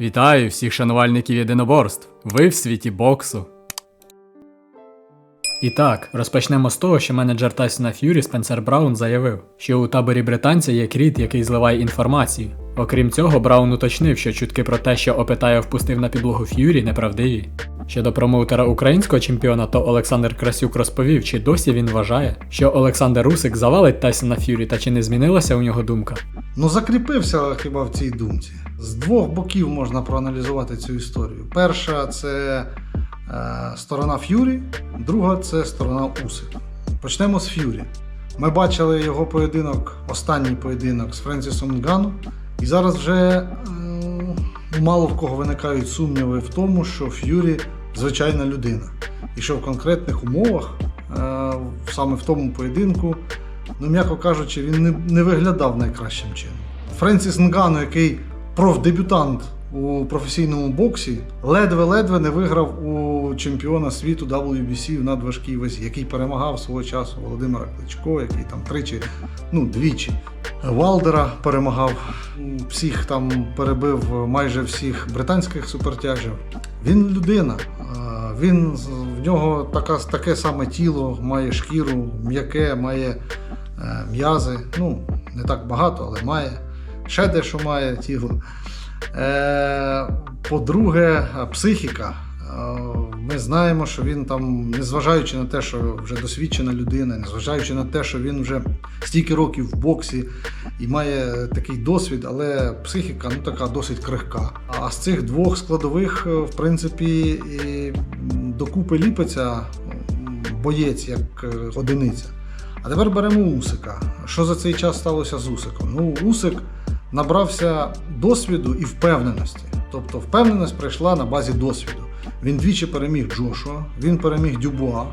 Вітаю всіх шанувальників єдиноборств. Ви в світі боксу. І так, розпочнемо з того, що менеджер Тайсона Ф'юрі Спенсер Браун заявив, що у таборі британця є кріт, який зливає інформацію. Окрім цього, Браун уточнив, що чутки про те, що Опитає впустив на підлогу Ф'юрі, неправдиві. Щодо промоутера українського чемпіона, то Олександр Красюк розповів, чи досі він вважає, що Олександр Русик завалить Тайсона Ф'юрі та чи не змінилася у нього думка. Ну, закріпився хіба в цій думці. З двох боків можна проаналізувати цю історію. Перша це е, сторона Ф'юрі, друга це сторона Усик. Почнемо з Ф'юрі. Ми бачили його поєдинок, останній поєдинок з Френсісом Нгану, і зараз вже мало в кого виникають сумніви в тому, що Ф'юрі звичайна людина. І що в конкретних умовах, е, саме в тому поєдинку, ну, м'яко кажучи, він не виглядав найкращим чином. Френсіс Нгану, який профдебютант у професійному боксі, ледве-ледве не виграв у чемпіона світу WBC в надважкій вазі, який перемагав свого часу Володимира Кличко, який там тричі, ну двічі. Валдера перемагав, всіх там перебив майже всіх британських супертяжів. Він людина. е, Він в нього така, таке саме тіло, має шкіру, м'яке, має е, м'язи. Ну, не так багато, але має. Ще дещо має тіло. Е, по-друге, психіка. Ми знаємо, що він там, незважаючи на те, що вже досвідчена людина, незважаючи на те, що він вже стільки років в боксі і має такий досвід, але психіка ну така досить крихка. А з цих двох складових, е, в принципі, і докупи ліпиться боєць як е, одиниця. А тепер беремо Усика. Що за цей час сталося з Усиком? Ну, Усик набрався досвіду і впевненості. Тобто впевненість прийшла на базі досвіду. Він двічі переміг Джошуа, він переміг Дюбуа.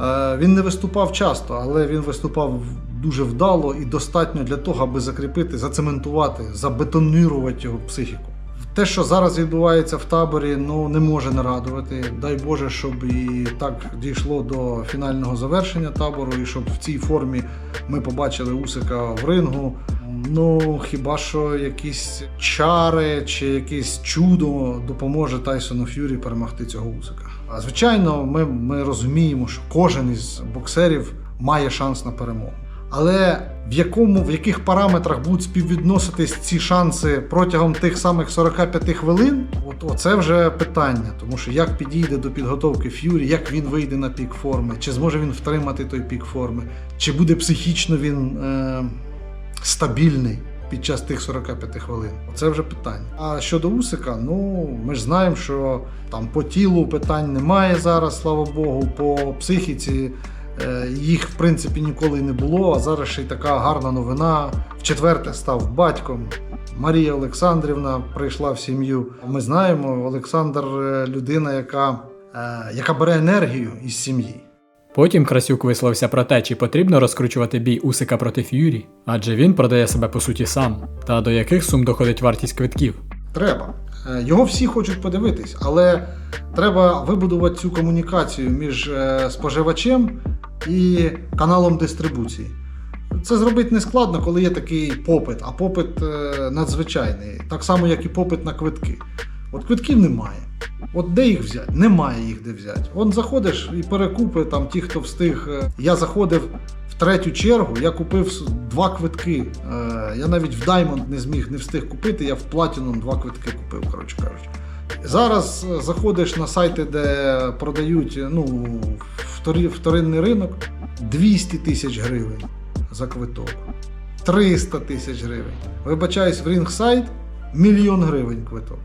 Е, Він не виступав часто, але він виступав дуже вдало і достатньо для того, аби закріпити, зацементувати, забетонірувати його психіку. Те, що зараз відбувається в таборі, ну не може не радувати. Дай Боже, щоб і так дійшло до фінального завершення табору, і щоб в цій формі ми побачили Усика в рингу. Ну, хіба що якісь чари чи якесь чудо допоможе Тайсону Ф'юрі перемогти цього Усика. А звичайно, ми, ми розуміємо, що кожен із боксерів має шанс на перемогу. Але в якому в яких параметрах будуть співвідноситись ці шанси протягом тих самих 45 хвилин? От оце вже питання, тому що як підійде до підготовки Ф'юрі, як він вийде на пік форми, чи зможе він втримати той пік форми, чи буде психічно він е, стабільний під час тих 45 хвилин. Це вже питання. А щодо Усика, ну ми ж знаємо, що там по тілу питань немає зараз, слава Богу, по психіці. е, Їх в принципі ніколи не було. А зараз ще й така гарна новина. В четверте став батьком. Марія Олександрівна прийшла в сім'ю. Ми знаємо, Олександр е, людина, яка, е, яка бере енергію із сім'ї. Потім Красюк висловився про те, чи потрібно розкручувати бій Усика проти Ф'юрі, адже він продає себе по суті сам, та до яких сум доходить вартість квитків. Треба. Е, Його всі хочуть подивитись, але треба вибудувати цю комунікацію між е, споживачем і каналом дистрибуції. Це зробити не складно, коли є такий попит, а попит е, надзвичайний, так само, як і попит на квитки. От квитків немає. От де їх взяти? Немає їх де взяти. От заходиш і перекупи там ті, хто встиг. е, Я заходив в третю чергу, я купив два квитки. Е, Я навіть в Diamond не зміг, не встиг купити, я в Platinum два квитки купив, коротше кажучи. Зараз е, заходиш на сайти, де продають ну, вторинний ринок 200 тисяч гривень за квиток. 300 тисяч гривень. Вибачаюсь, в Ringside мільйон гривень квиток.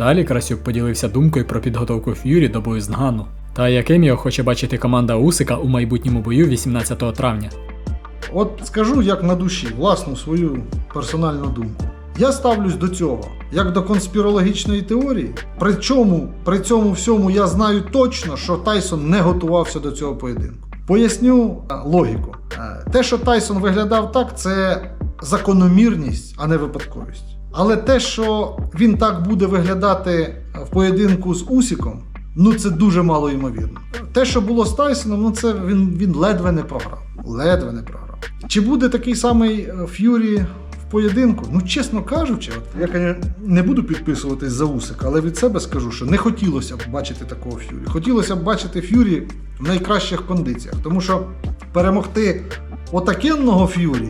Далі Красюк поділився думкою про підготовку Ф'юрі до бою з Нгану, та яким його хоче бачити команда Усика у майбутньому бою 18 травня. От скажу як на душі, власну свою персональну думку. Я ставлюсь до цього як до конспірологічної теорії. Причому при цьому всьому я знаю точно, що Тайсон не готувався до цього поєдинку. Поясню е, логіку. Е, Те, що Тайсон виглядав так, це закономірність, а не випадковість. Але те, що він так буде виглядати в поєдинку з Усіком, ну це дуже мало ймовірно. Те, що було з Тайсоном, ну це він, він ледве не програв. Ледве не програв. Чи буде такий самий е, Ф'юрі в поєдинку, ну чесно кажучи, от я не буду підписуватись за Усика, але від себе скажу, що не хотілося б бачити такого Ф'юрі. Хотілося б бачити Ф'юрі в найкращих кондиціях, тому що перемогти отакенного Ф'юрі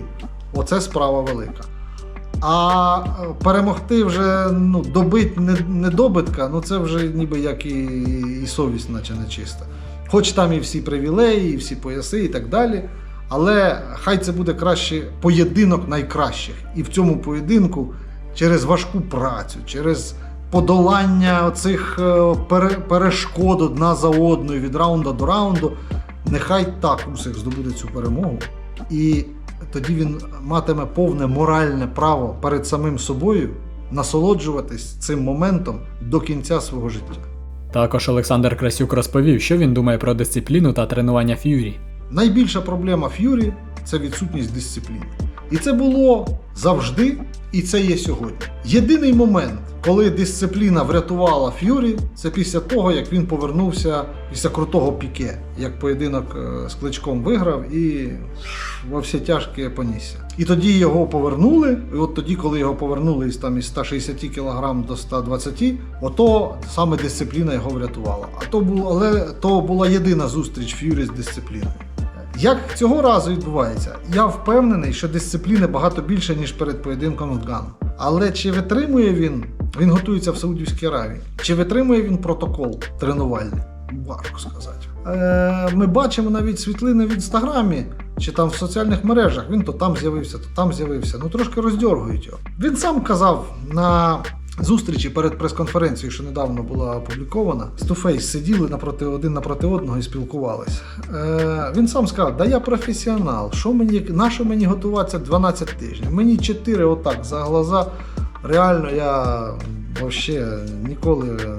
оце справа велика. А е, перемогти вже ну, добить недобитка, ну це вже ніби як і, і совість, наче нечиста. Хоч там і всі привілеї, і всі пояси, і так далі. Але хай це буде краще поєдинок найкращих. І в цьому поєдинку через важку працю, через подолання оцих е, перешкод одна за одною від раунду до раунду, нехай так Усик здобуде цю перемогу. І тоді він матиме повне моральне право перед самим собою насолоджуватись цим моментом до кінця свого життя. Також Олександр Красюк розповів, що він думає про дисципліну та тренування Ф'юрі. Найбільша проблема Ф'юрі це відсутність дисципліни. І це було завжди, і це є сьогодні. Єдиний момент, коли дисципліна врятувала Ф'юрі, це після того, як він повернувся після крутого піке, як поєдинок е, з кличком виграв і во всі тяжкі понісся. І тоді його повернули. І от тоді, коли його повернули із там із 160 кг до 120, ото саме дисципліна його врятувала. А то було, але то була єдина зустріч Ф'юрі з дисципліною. Як цього разу відбувається? Я впевнений, що дисципліни багато більше, ніж перед поєдинком з Ганом. Але чи витримує він? Він готується в Саудівській Аравії. Чи витримує він протокол тренувальний? Важко сказати. Е, ми бачимо навіть світлини в інстаграмі чи там в соціальних мережах. Він то там з'явився, то там з'явився. Ну трошки роздьоргують його. Він сам казав на зустрічі перед прес-конференцією, що недавно була опублікована, Стуфейс сиділи напроти один напроти одного і спілкувалися. Е, він сам сказав: да я професіонал, що мені, на що мені готуватися 12 тижнів? Мені 4 отак за глаза. Реально, я взагалі ніколи е,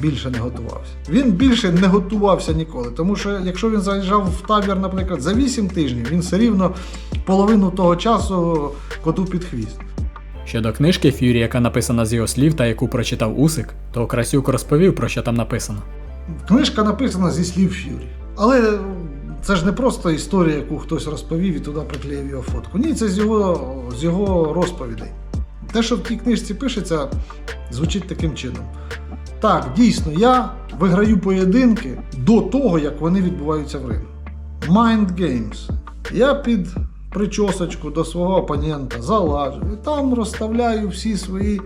більше не готувався. Він більше не готувався ніколи, тому що якщо він заїжджав в табір, наприклад, за 8 тижнів, він все рівно половину того часу коту під хвіст. Щодо книжки Ф'юрі, яка написана з його слів та яку прочитав Усик, то Красюк розповів, про що там написано. Книжка написана зі слів Ф'юрі. Але це ж не просто історія, яку хтось розповів і туди приклеїв його фотку. Ні, це з його, з його розповідей. Те, що в тій книжці пишеться, звучить таким чином. Так, дійсно, я виграю поєдинки до того, як вони відбуваються в рингу. Mind Games. Я під причосочку до свого опонента залажу і там розставляю всі свої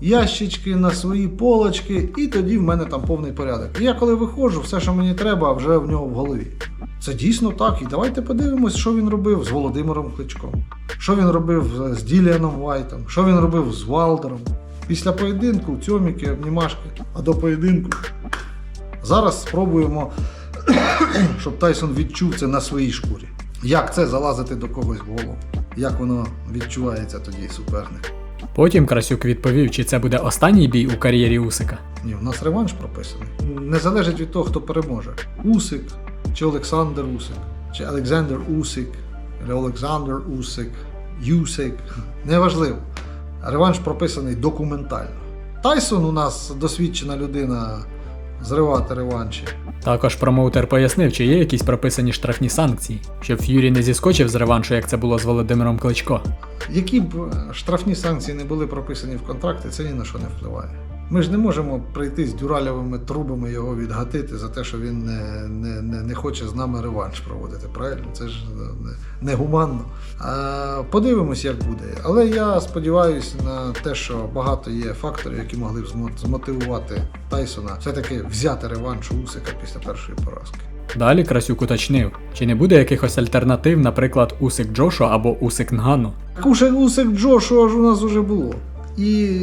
ящички на свої полочки, і тоді в мене там повний порядок. І я коли виходжу, все, що мені треба, вже в нього в голові. Це дійсно так. І давайте подивимось, що він робив з Володимиром Кличком, що він робив з Діліаном Вайтом, що він робив з Валдером. Після поєдинку цьоміки, обнімашки, а до поєдинку. Зараз спробуємо, щоб Тайсон відчув це на своїй шкурі. Як це залазити до когось в голову? Як воно відчувається тоді суперник? Потім Красюк відповів, чи це буде останній бій у кар'єрі Усика. Ні, у нас реванш прописаний. Не залежить від того, хто переможе. Усик, чи Олександр Усик, чи Олександр Усик, чи Олександр Усик, Юсик. Неважливо. Реванш прописаний документально. Тайсон у нас досвідчена людина зривати реванші. Також промоутер пояснив, чи є якісь прописані штрафні санкції, щоб Ф'юрі не зіскочив з реваншу, як це було з Володимиром Кличко. Які б е, штрафні санкції не були прописані в контракті, це ні на що не впливає. Ми ж не можемо прийти з дюралєвими трубами його відгатити за те, що він не, не, не, не хоче з нами реванш проводити. Правильно? Це ж не- негуманно. А, подивимось, як буде. Але я сподіваюся на те, що багато є факторів, які могли б змотивувати Тайсона все-таки взяти реванш у Усика після першої поразки. Далі Красюк уточнив, чи не буде якихось альтернатив, наприклад, Усик Джошо або Усик Нгану. Куше Усик Джошуа ж у нас вже було. І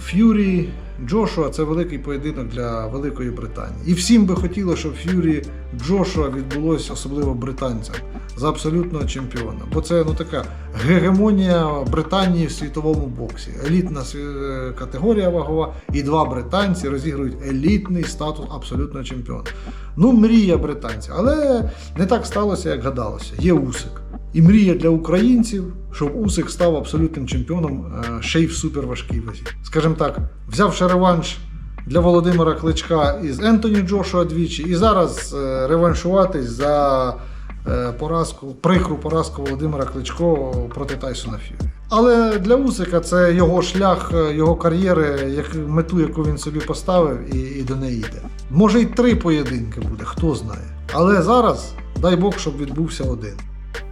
Ф'юрі Джошуа це великий поєдинок для Великої Британії. І всім би хотілося, щоб Ф'юрі Джошуа відбулося, особливо британцям, за абсолютного чемпіона. Бо це ну така гегемонія Британії в світовому боксі. Елітна категорія вагова, і два британці розігрують елітний статус абсолютного чемпіона. Ну, мрія британців. Але не так сталося, як гадалося. Є Усик. І мрія для українців, щоб Усик став абсолютним чемпіоном е, ще й в суперважкій вазі. Скажімо так, взявши реванш для Володимира Кличка із Ентоні Джошуа двічі, і зараз е, реваншуватись за е, поразку, прикру поразку Володимира Кличко проти Тайсона Ф'юрі. Але для Усика це його шлях, його кар'єри, як, мету, яку він собі поставив, і, і до неї йде. Може й три поєдинки буде, хто знає. Але зараз дай Бог, щоб відбувся один.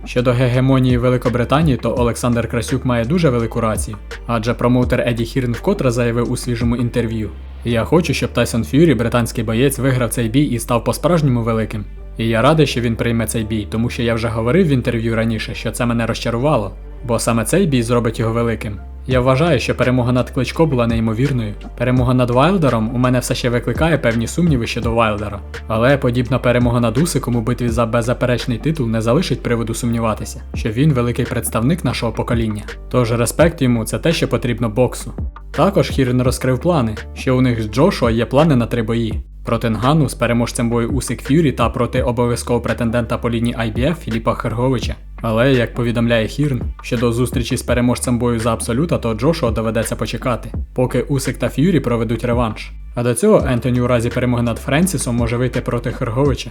Щодо гегемонії Великобританії, то Олександр Красюк має дуже велику рацію, адже промоутер Еді Хірн вкотре заявив у свіжому інтерв'ю: Я хочу, щоб Тайсон Ф'юрі, британський боєць, виграв цей бій і став по-справжньому великим. І я радий, що він прийме цей бій, тому що я вже говорив в інтерв'ю раніше, що це мене розчарувало, бо саме цей бій зробить його великим. Я вважаю, що перемога над Кличко була неймовірною. Перемога над Вайлдером у мене все ще викликає певні сумніви щодо Вайлдера. Але подібна перемога над Усиком у битві за беззаперечний титул не залишить приводу сумніватися, що він великий представник нашого покоління. Тож респект йому це те, що потрібно боксу. Також Хірн розкрив плани, що у них з Джошуа є плани на три бої. Проти Нгану з переможцем бою Усик Ф'юрі та проти обов'язкового претендента по лінії IBF Філіпа Херговича. Але, як повідомляє Хірн, щодо зустрічі з переможцем бою за абсолюта, то Джошуа доведеться почекати, поки Усик та Ф'юрі проведуть реванш. А до цього Ентоні у разі перемоги над Френсісом може вийти проти Херговича.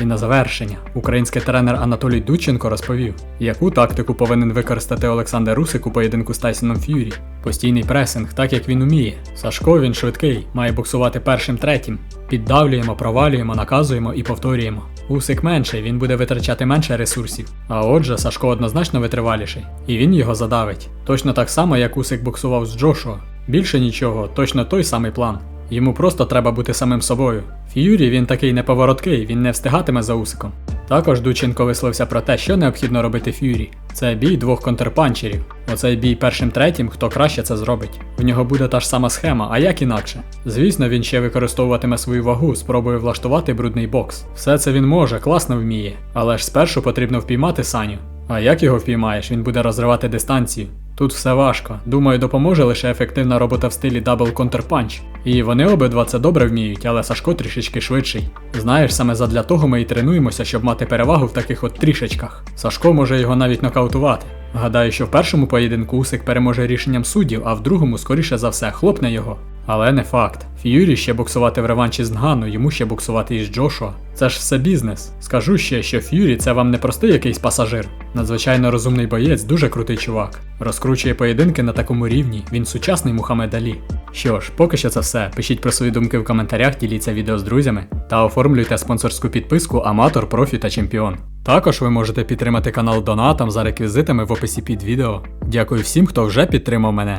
І на завершення, український тренер Анатолій Дудченко розповів, яку тактику повинен використати Олександр Усик у поєдинку з Тайсоном Ф'юрі. Постійний пресинг, так як він уміє. Сашко він швидкий, має боксувати першим третім. Піддавлюємо, провалюємо, наказуємо і повторюємо. Усик менший, він буде витрачати менше ресурсів. А отже, Сашко однозначно витриваліший, і він його задавить. Точно так само, як Усик боксував з Джошуа. Більше нічого, точно той самий план. Йому просто треба бути самим собою. Ф'юрі він такий неповороткий, він не встигатиме за Усиком. Також Дученко висловився про те, що необхідно робити Ф'юрі. Це бій двох контрпанчерів. Оцей бій першим третім, хто краще це зробить. В нього буде та ж сама схема, а як інакше. Звісно, він ще використовуватиме свою вагу, спробує влаштувати брудний бокс. Все це він може, класно вміє. Але ж спершу потрібно впіймати Саню. А як його впіймаєш, він буде розривати дистанцію. Тут все важко. Думаю, допоможе лише ефективна робота в стилі Double Counter Punch. І вони обидва це добре вміють, але Сашко трішечки швидший. Знаєш, саме задля того ми і тренуємося, щоб мати перевагу в таких от трішечках. Сашко може його навіть нокаутувати. Гадаю, що в першому поєдинку Усик переможе рішенням суддів, а в другому, скоріше за все, хлопне його. Але не факт. Ф'юрі ще боксувати в реванші з Нгану, йому ще боксувати із Джошуа. Це ж все бізнес. Скажу ще, що Ф'юрі це вам не простий якийсь пасажир. Надзвичайно розумний боєць, дуже крутий чувак. Розкручує поєдинки на такому рівні, він сучасний Мухаммед Алі. Що ж, поки що це все. Пишіть про свої думки в коментарях, діліться відео з друзями та оформлюйте спонсорську підписку Аматор, Профі та Чемпіон. Також ви можете підтримати канал донатом за реквізитами в описі під відео. Дякую всім, хто вже підтримав мене.